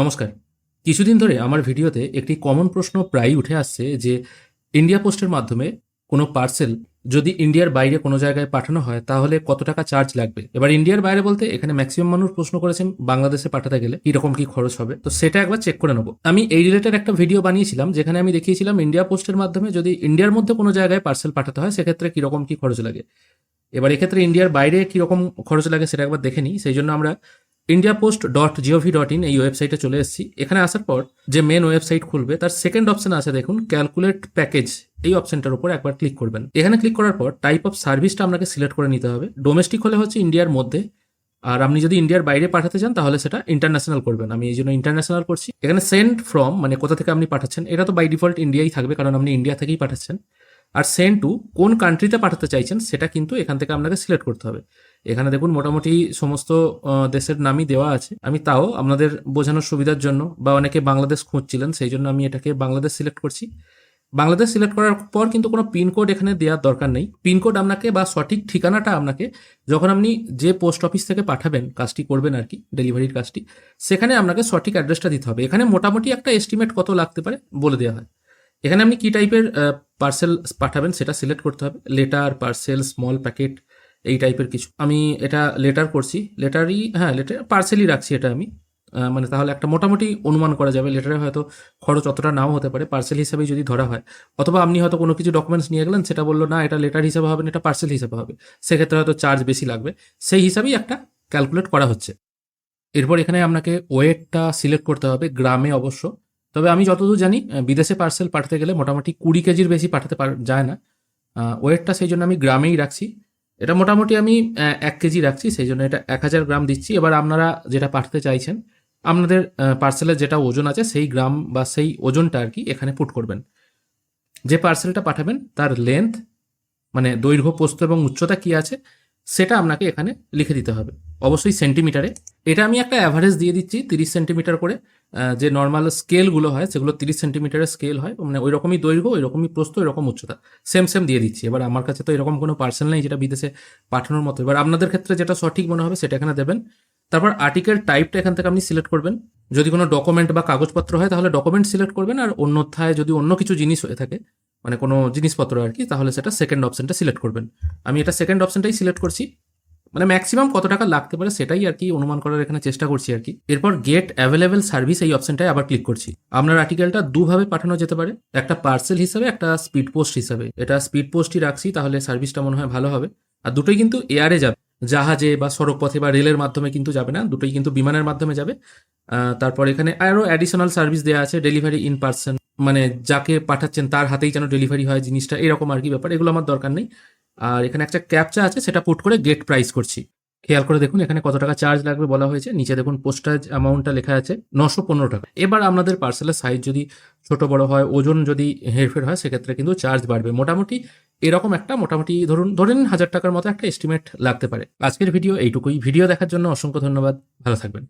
নমস্কার। কিছুদিন ধরে আমার ভিডিওতে একটি কমন প্রশ্ন প্রায়ই উঠে আসছে যে ইন্ডিয়া পোস্টের মাধ্যমে কোনো পার্সেল যদি ইন্ডিয়ার বাইরে কোনো জায়গায় পাঠানো হয়, তাহলে কত টাকা চার্জ লাগবে? এবার ইন্ডিয়ার বাইরে বলতে এখানে ম্যাক্সিমাম মানুষ প্রশ্ন করেছেন, বাংলাদেশে পাঠাতে গেলে কীরকম কি খরচ হবে? তো সেটা একবার চেক করে নেব। আমি এই রিলেটেড একটা ভিডিও বানিয়েছিলাম, যেখানে আমি দেখিয়েছিলাম ইন্ডিয়া পোস্টের মাধ্যমে যদি ইন্ডিয়ার মধ্যে কোনো জায়গায় পার্সেল পাঠাতে হয়, সেক্ষেত্রে কীরকম কি খরচ লাগে? এবার এক্ষেত্রে ইন্ডিয়ার বাইরে কীরকম খরচ লাগে সেটা একবার দেখে নিই। সেই জন্য আমরা India post dot G O V dot in এই ওয়েবসাইটে চলে এসেছি। এখানে আসার পর যে মেন ওয়েবসাইট খুলবে, তার সেকেন্ড অপশন আছে দেখুন ক্যালকুলেট প্যাকেজ এই অপশনটার উপর একবার ক্লিক করবেন। এখানে ক্লিক করার পর টাইপ অফ সার্ভিসটা আপনাকে সিলেক্ট করে নিতে হবে। ডোমেস্টিক হলে হচ্ছে ইন্ডিয়ার মধ্যে। আর আপনি যদি ইন্ডিয়ার বাইরে পাঠাতে চান, তাহলে সেটা ইন্টারন্যাশনাল করবেন। আমি এই জন্য ইন্টারন্যাশনাল করছি। এখানে সেন্ড ফ্রম মানে কোথা থেকে আপনি পাঠাচ্ছেন, এটা তো বাই ডিফল্ট ইন্ডিয়াই থাকবে, কারণ আপনি ইন্ডিয়া থেকেই পাঠাচ্ছেন। আর সেন্ড টু কোন কান্ট্রিতে পাঠাতে চাইছেন, সেটা কিন্তু এখান থেকে আপনাকে সিলেক্ট করতে হবে। এখানে দেখুন মোটামুটি সমস্ত দেশের নামই দেওয়া আছে। আমি তাও আপনাদের বোঝানোর সুবিধার জন্য, বা অনেকে বাংলাদেশ খুঁজছিলেন, সেই জন্য আমি এটাকে বাংলাদেশ সিলেক্ট করছি। বাংলাদেশ সিলেক্ট করার পর কিন্তু কোনো পিনকোড এখানে দেওয়ার দরকার নেই। পিনকোড আপনাকে বা সঠিক ঠিকানাটা আপনাকে যখন আপনি যে পোস্ট অফিস থেকে পাঠাবেন, কাজটি করবেন আর কি ডেলিভারির কাজটি, সেখানে আপনাকে সঠিক অ্যাড্রেসটা দিতে হবে। এখানে মোটামুটি একটা এস্টিমেট কত লাগতে পারে বলে দেওয়া হয়। এখানে আপনি কী টাইপের পার্সেল পাঠাবেন সেটা সিলেক্ট করতে হবে। লেটার পার্সেল স্মল প্যাকেট এই টাইপের কিছু। আমি এটা লেটার করছি। লেটারই হ্যাঁ লেটার পার্সেলই রাখছি এটা আমি। মানে তাহলে একটা মোটামুটি অনুমান করা যাবে। লেটারে হয়তো খরচ অতটা নাও হতে পারে। পার্সেল হিসেবেই যদি ধরা হয়। অথবা আপনি হয়তো কোনো কিছু ডকুমেন্টস নিয়ে গেলেন, সেটা বলল, না, এটা লেটার হিসেবে হবে না, এটা পার্সেল হিসেবে হবে। সেক্ষেত্রে হয়তো চার্জ বেশি লাগবে। সেই হিসাবেই একটা ক্যালকুলেট করা হচ্ছে। এরপর এখানে আপনাকে ওয়েটটা সিলেক্ট করতে হবে, গ্রামে অবশ্য। তবে আমি যতদূর জানি বিদেশে পার্সেল পাঠাতে গেলে মোটামুটি কুড়ি কেজির বেশি পাঠাতে পার- যায় না। ওয়েটটা সেই জন্য আমি গ্রামেই রাখছি। এটা মোটামুটি আমি এক কেজি রাখছি, সেই জন্য এটা এক হাজার গ্রাম দিচ্ছি। এবার আপনারা যেটা পাঠাতে চাইছেন, আপনাদের পার্সেলের যেটা ওজন আছে, সেই গ্রাম বা সেই ওজনটা আর কি এখানে পুট করবেন। যে পার্সেলটা পাঠাবেন, তার লেন্থ মানে দৈর্ঘ্য পোস্ত এবং উচ্চতা কি আছে সেটা আপনাকে এখানে লিখে দিতে হবে। অবশ্যই সেন্টিমিটারে। এটা আমি একটা অ্যাভারেজ দিয়ে দিচ্ছি, তিরিশ সেন্টিমিটার করে। যে নর্মাল স্কেলগুলো হয়, সেগুলো তিরিশ সেন্টিমিটারের স্কেল হয়। মানে ওই রকমই দৈর্ঘ্য ওই রকমই প্রস্থ ওই রকম উচ্চতা। সেম সেম দিয়ে দিচ্ছি। এবার আমার কাছে তো এরকম কোনো পার্সেল নেই যেটা বিদেশে পাঠানোর মতো। এবার আপনাদের ক্ষেত্রে যেটা সঠিক মনে হবে, সেটা এখানে দেবেন। তারপর আর্টিকেল টাইপটা এখান থেকে আপনি সিলেক্ট করবেন। যদি কোনো ডকুমেন্ট বা কাগজপত্র হয়, তাহলে ডকুমেন্ট সিলেক্ট করবেন। আর অন্যথায় যদি অন্য কিছু জিনিস হয়ে থাকে মানে কোনো জিনিসপত্র আর কি, তাহলে সেটা সেকেন্ড অপশনটা সিলেক্ট করবেন। আমি এটা সেকেন্ড অপশনটাই সিলেক্ট করছি। মানে ম্যাক্সিমাম কত টাকা লাগতে পারে সেটাই আর কি অনুমান করার এখানে চেষ্টা করছি আর কি। এরপর গেট অ্যাভেলেবেল সার্ভিস এই অপশনটায় আবার ক্লিক করছি। আপনার আর্টিকেলটা দুভাবে পাঠানো যেতে পারে, একটা পার্সেল হিসাবে, একটা স্পিড পোস্ট হিসাবে। এটা স্পিড পোস্টই রাখছি, তাহলে সার্ভিসটা মনে হয় ভালো হবে। আর দুটোই কিন্তু এয়ারে যাবে। জাহাজে বা সড়ক পথে বা রেলের মাধ্যমে কিন্তু যাবে না, দুটোই কিন্তু বিমানের মাধ্যমে যাবে। তারপর এখানে আরও অ্যাডিশনাল সার্ভিস দেওয়া আছে ডেলিভারি ইন পার্সন মানে যাকে পাঠাচ্ছেন তার হাতেই যেন ডেলিভারি হয় জিনিসটা, এরকম আর কি ব্যাপার, এগুলো আমার দরকার নেই। আর এখানে একটা ক্যাপচা আছে, সেটা পুট করে গেট প্রাইস করছি। খেয়াল করে দেখুন, এখানে কত টাকা চার্জ লাগবে বলা হয়েছে, নিচে দেখুন পোস্টাজ অ্যামাউন্টটা লেখা আছে, নশো পনেরো টাকা। এবার আপনাদের পার্সেলের সাইজ যদি ছোট বড় হয়, ওজন যদি হেরফের হয়, সেক্ষেত্রে কিন্তু চার্জ বাড়বে। মোটামুটি এরকম একটা, মোটামুটি ধরুন, ধরে নিন হাজার টাকার মতো একটা এস্টিমেট লাগতে পারে। আজকের ভিডিও এইটুকুই। ভিডিও দেখার জন্য অসংখ্য ধন্যবাদ। ভালো থাকবেন।